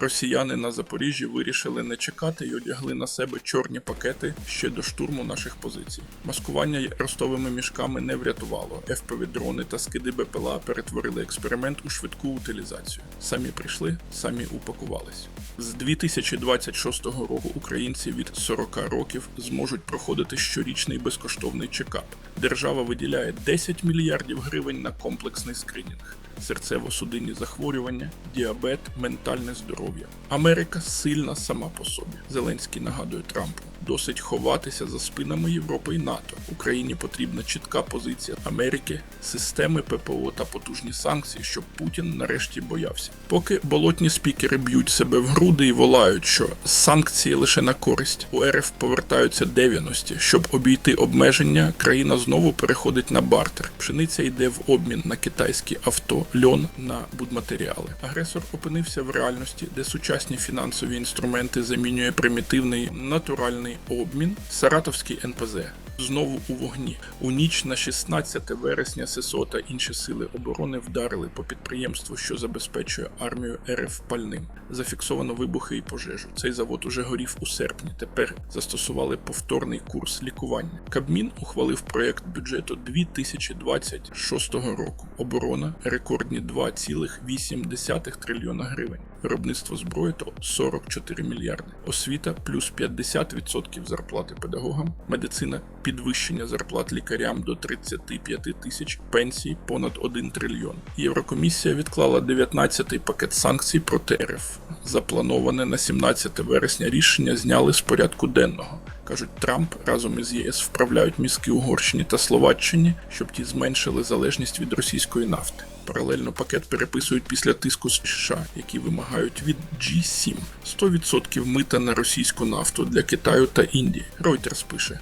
Росіяни на Запоріжжі вирішили не чекати і одягли на себе чорні пакети ще до штурму наших позицій. Маскування ростовими мішками не врятувало. ФПВ-дрони та скиди БПЛА перетворили експеримент у швидку утилізацію. Самі прийшли, самі упакувались. З 2026 року українці від 40 років зможуть проходити щорічний безкоштовний чекап. Держава виділяє 10 мільярдів гривень на комплексний скринінг. Серцево-судинні захворювання, діабет, ментальне здоров'я. Америка сильна сама по собі. Зеленський нагадує Трампу. Досить ховатися за спинами Європи і НАТО. Україні потрібна чітка позиція Америки, системи ППО та потужні санкції, щоб Путін нарешті боявся. Поки болотні спікери б'ють себе в груди і волають, що санкції лише на користь. У РФ повертаються 90-ті. Щоб обійти обмеження, країна знову переходить на бартер. Пшениця йде в обмін на китайські авто, льон на будматеріали. Агресор опинився в реальності, де сучасні фінансові інструменти замінює примітивний натуральний обмін. Саратовський НПЗ знову у вогні. У ніч на 16 вересня ССО та інші сили оборони вдарили по підприємству, що забезпечує армію РФ пальним. Зафіксовано вибухи і пожежу. Цей завод уже горів у серпні. Тепер застосували повторний курс лікування. Кабмін ухвалив проєкт бюджету 2026 року. Оборона рекордні 2,8 трильйона гривень. Виробництво зброї то 44 мільярди. Освіта плюс 50% зарплати педагогам. Медицина підвищення зарплат лікарям до 35 тисяч, пенсій понад 1 трильйон. Єврокомісія відклала 19-й пакет санкцій проти РФ. Заплановане на 17 вересня рішення зняли з порядку денного. Кажуть, Трамп разом із ЄС вправляють мізки Угорщині та Словаччині, щоб ті зменшили залежність від російської нафти. Паралельно пакет переписують після тиску з США, які вимагають від G7 100% мита на російську нафту для Китаю та Індії. Reuters пише.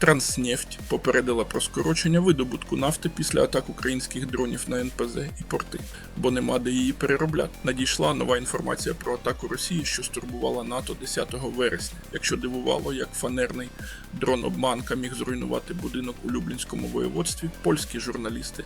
Транснефть попередила про скорочення видобутку нафти після атак українських дронів на НПЗ і порти, бо нема де її переробляти. Надійшла нова інформація про атаку Росії, що стурбувала НАТО 10 вересня. Якщо дивувало, як фанерний дрон обманка міг зруйнувати будинок у Люблінському воєводстві, польські журналісти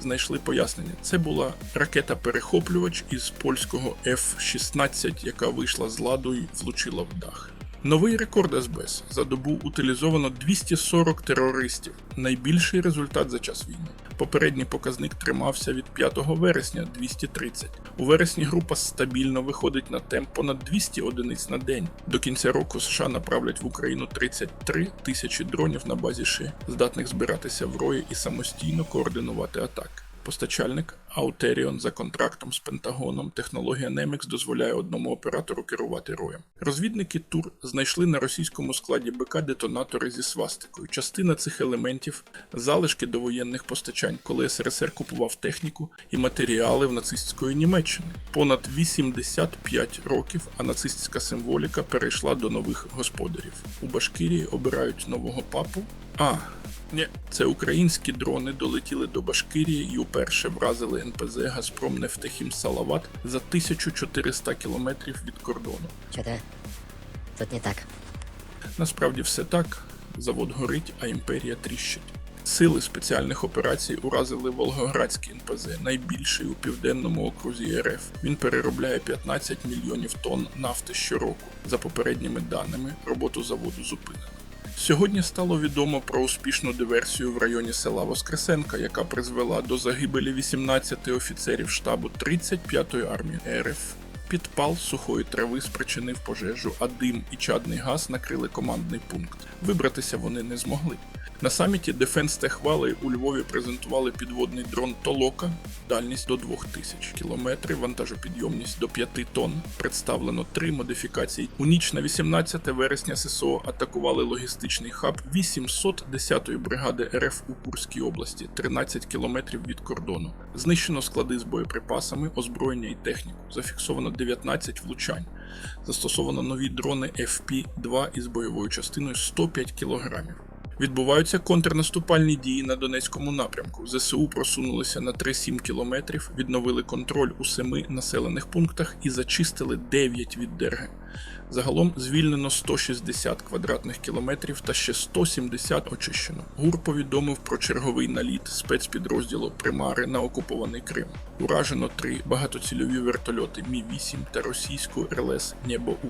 знайшли пояснення. Це була ракета-перехоплювач із польського F-16, яка вийшла з ладу і влучила в дах. Новий рекорд СБС. За добу утилізовано 240 терористів. Найбільший результат за час війни. Попередній показник тримався від 5 вересня 230. У вересні група стабільно виходить на темп понад 200 одиниць на день. До кінця року США направлять в Україну 33 тисячі дронів на базі ШИ, здатних збиратися в рої і самостійно координувати атаки. Постачальник Auterion за контрактом з Пентагоном. Технологія Nemix дозволяє одному оператору керувати роєм. Розвідники ТУР знайшли на російському складі БК детонатори зі свастикою. Частина цих елементів залишки довоєнних постачань, коли СРСР купував техніку і матеріали в нацистської Німеччини. Понад 85 років, а нацистська символіка перейшла до нових господарів. У Башкирії обирають нового папу. А, ні, це українські дрони долетіли до Башкирії і уперше вразили НПЗ Газпром Нефтехім Салават за 1400 кілометрів від кордону. Что-то тут не так. Насправді все так. Завод горить, а імперія тріщить. Сили спеціальних операцій уразили Волгоградський НПЗ, найбільший у південному окрузі РФ. Він переробляє 15 мільйонів тонн нафти щороку. За попередніми даними, роботу заводу зупинено. Сьогодні стало відомо про успішну диверсію в районі села Воскресенка, яка призвела до загибелі 18 офіцерів штабу 35-ї армії РФ. Підпал сухої трави спричинив пожежу, а дим і чадний газ накрили командний пункт. Вибратися вони не змогли. На саміті Defense Tech Valley у Львові презентували підводний дрон Толока, дальність до 2000 км, вантажопідйомність до 5 тонн. Представлено три модифікації. У ніч на 18 вересня ССО атакували логістичний хаб 810-ї бригади РФ у Курській області, 13 кілометрів від кордону. Знищено склади з боєприпасами, озброєння і техніку. Зафіксовано 19 влучань. Застосовано нові дрони FP-2 із бойовою частиною 105 кілограмів. Відбуваються контрнаступальні дії на Донецькому напрямку. ЗСУ просунулися на 3-7 кілометрів, відновили контроль у семи населених пунктах і зачистили 9 від Дерги. Загалом звільнено 160 квадратних кілометрів та ще 170 очищено. ГУР повідомив про черговий наліт спецпідрозділу Примари на окупований Крим. Уражено три багатоцільові вертольоти Мі-8 та російську РЛС Небо-У.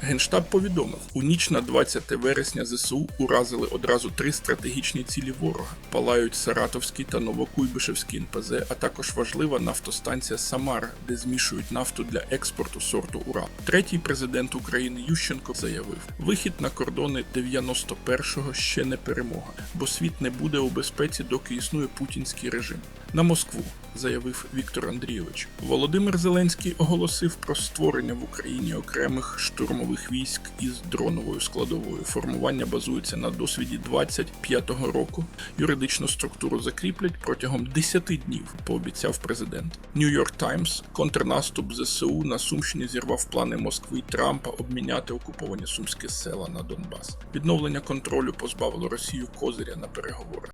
Генштаб повідомив, у ніч на 20 вересня ЗСУ уразили одразу три стратегічні цілі ворога: палають Саратовський та Новокуйбишевський НПЗ, а також важлива нафтостанція Самара, де змішують нафту для експорту сорту Урал. Третій президент України Ющенко заявив: вихід на кордони 91-го ще не перемога, бо світ не буде у безпеці, доки існує путінський режим. На Москву заявив Віктор Андрійович. Володимир Зеленський оголосив про створення в Україні окремих штурмових військ із дроновою складовою. Формування базується на досвіді 25-го року. Юридичну структуру закріплять протягом 10 днів, пообіцяв президент. Нью-Йорк Таймс контрнаступ ЗСУ на Сумщині зірвав плани Москви і Трампа обміняти окуповані сумські села на Донбас. Відновлення контролю позбавило Росію козиря на переговори.